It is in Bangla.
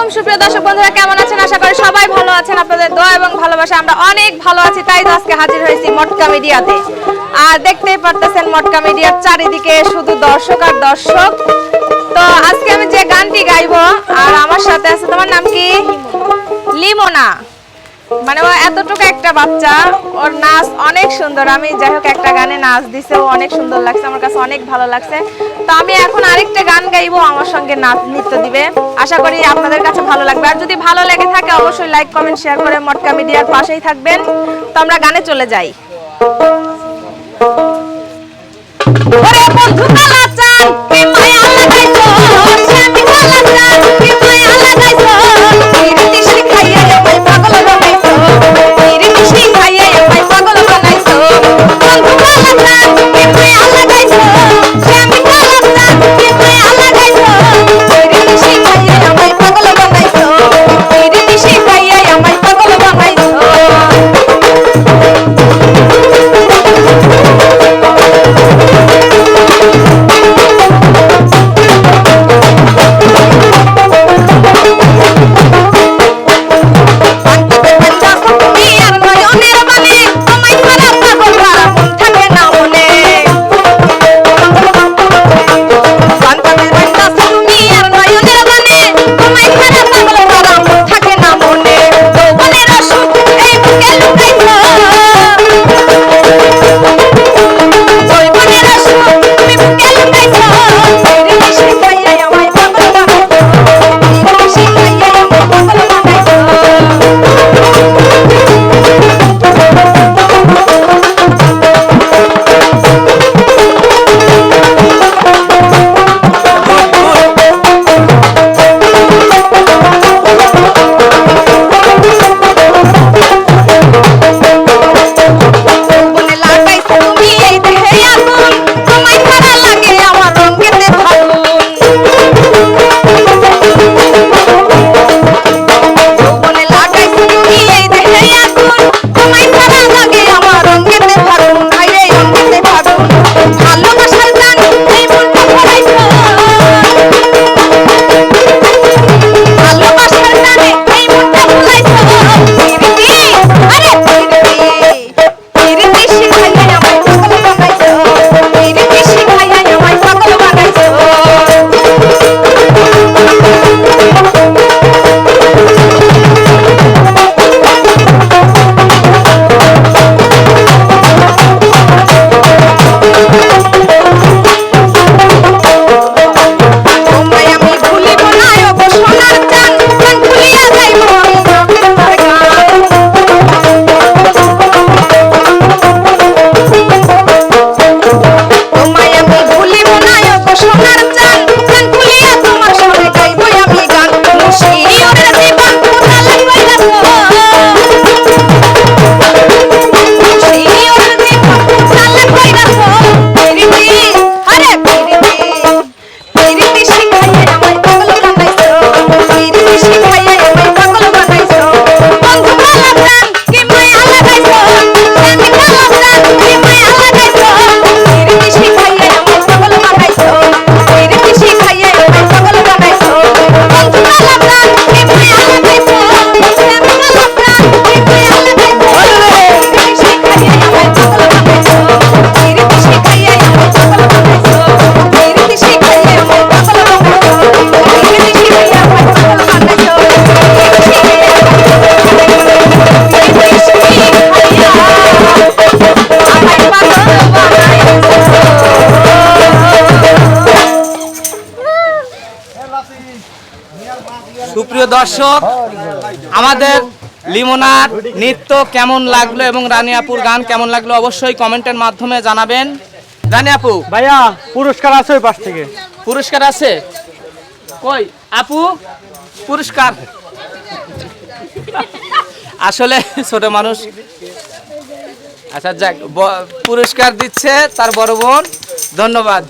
আলাইকুম, সুপ্রিয় দর্শক বন্ধুরা, কেমন আছেন? আশা করি সবাই ভালো আছেন। আপনাদের দোয়া এবং ভালোবাসা আমরা অনেক ভালো আছি। তাই তো আজকে হাজির হয়েছি মটকা মিডিয়াতে। আর দেখতেই পারতেছেন মটকা মিডিয়ার চারিদিকে শুধু দর্শক আর দর্শক। তো আজকে আমি যে গানটি গাইবো, আর আমার সাথে আছে তোমার নাম কি? লিমোনা। মানে ও এতটুকু একটা বাচ্চা, ওর নাচ অনেক সুন্দর। আমি যাই হোক একটা গানে নাচ দিছে, ও অনেক সুন্দর লাগছে, আমার কাছে অনেক ভালো লাগছে। তো আমি এখন আরেকটা গান গাইবো আমার সঙ্গে নাচ নৃত্য দিবে। আশা করি আপনাদের কাছে ভালো লাগবে। আর যদি ভালো লেগে থাকে, অবশ্যই লাইক কমেন্ট শেয়ার করে মটকা মিডিয়ার পাশেই থাকবেন। তো আমরা গানে চলে যাই। ওরে বন্ধু সুপ্রিয় দর্শক আমাদের লিমোনার নৃত্য কেমন লাগল এবং রানী আপুর গান কেমন লাগল অবশ্যই কমেন্টের মাধ্যমে জানাবেন। রানী আপু? ভাইয়া পুরস্কার আছে ওই পাশ থেকে। পুরস্কার আছে? কই? আপু? পুরস্কার। আসলে ছোট মানুষ। আচ্ছা যাক পুরস্কার দিচ্ছে তার বড় বোন। ধন্যবাদ।